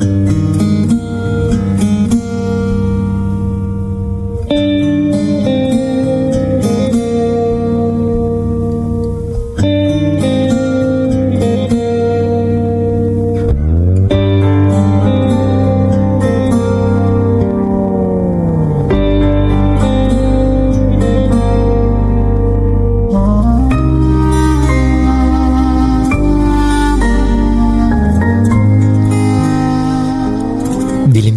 Mm-hmm.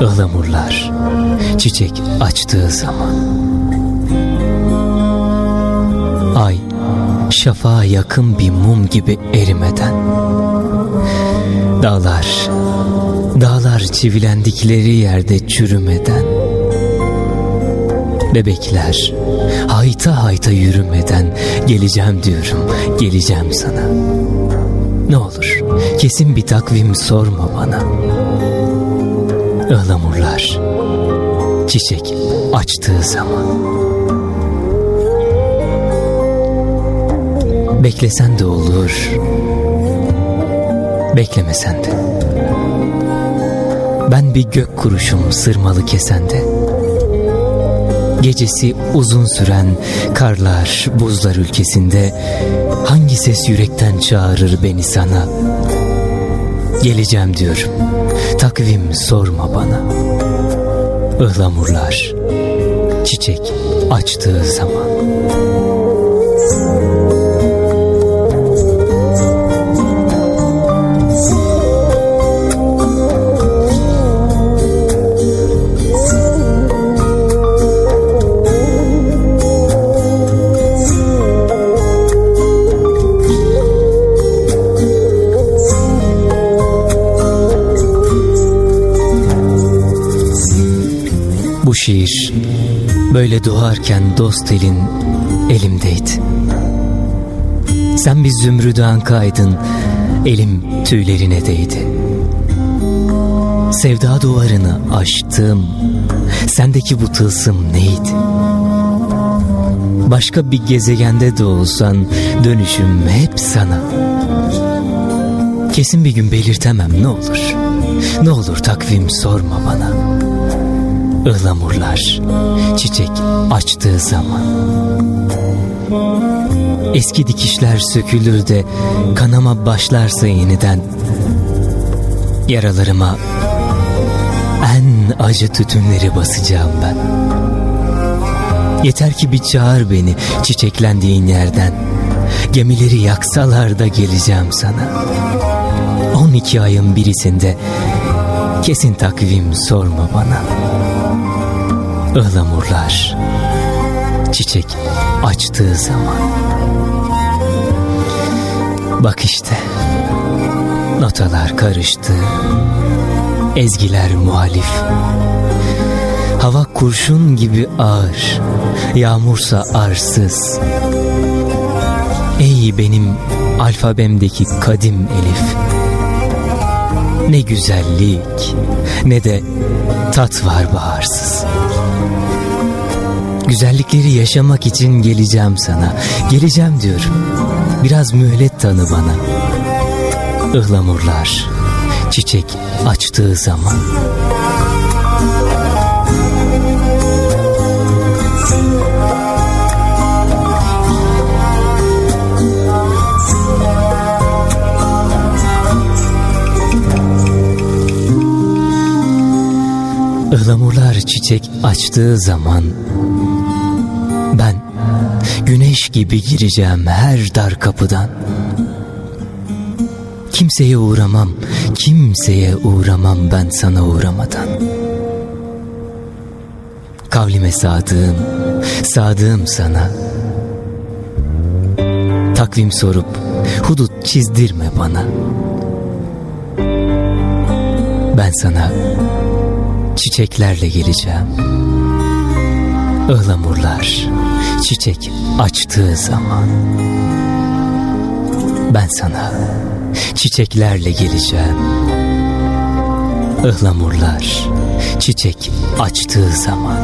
Ihlamurlar çiçek açtığı zaman. Ay şafağa yakın bir mum gibi erimeden. Dağlar, dağlar çivilendikleri yerde çürümeden. Bebekler hayta hayta yürümeden geleceğim diyorum, geleceğim sana. Ne olur kesin bir takvim sorma bana. Ihlamurlar çiçek açtığı zaman. Beklesen de olur, beklemesen de. Ben bir gök kuruşum sırmalı kesende. Gecesi uzun süren karlar, buzlar ülkesinde hangi ses yürekten çağırır beni sana? Geleceğim diyorum. Takvim sorma bana. Ihlamurlar çiçek açtığı zaman. Şiir böyle doğarken dost elin elimdeydi. Sen bir zümrüdü ankaydın, elim tüylerine değdi. Sevda duvarını aştım, sendeki bu tılsım neydi? Başka bir gezegende de olsan dönüşüm hep sana. Kesin bir gün belirtemem ne olur. Ne olur takvim sorma bana. Ihlamurlar çiçek açtığı zaman. Eski dikişler sökülür de kanama başlarsa yeniden. Yaralarıma en acı tütünleri basacağım ben. Yeter ki bir çağır beni çiçeklendiğin yerden. Gemileri yaksalar da geleceğim sana. 12 ayın birisinde kesin takvim sorma bana ıhlamurlar çiçek açtığı zaman. Bak işte notalar karıştı. Ezgiler muhalif. Hava kurşun gibi ağır yağmursa arsız. Ey benim alfabemdeki kadim elif ne güzellik ne de tat var baharsız. Güzellikleri yaşamak için geleceğim sana. Geleceğim diyorum. Biraz mühlet tanı bana. Ihlamurlar çiçek açtığı zaman. Ihlamurlar çiçek açtığı zaman ben güneş gibi gireceğim her dar kapıdan. Kimseye uğramam, kimseye uğramam ben sana uğramadan. Kavlime sadığım, sadığım sana. Takvim sorup hudut çizdirme bana. Ben sana çiçeklerle geleceğim. ıhlamurlar çiçek açtığı zaman ben sana çiçeklerle geleceğim. Ihlamurlar çiçek açtığı zaman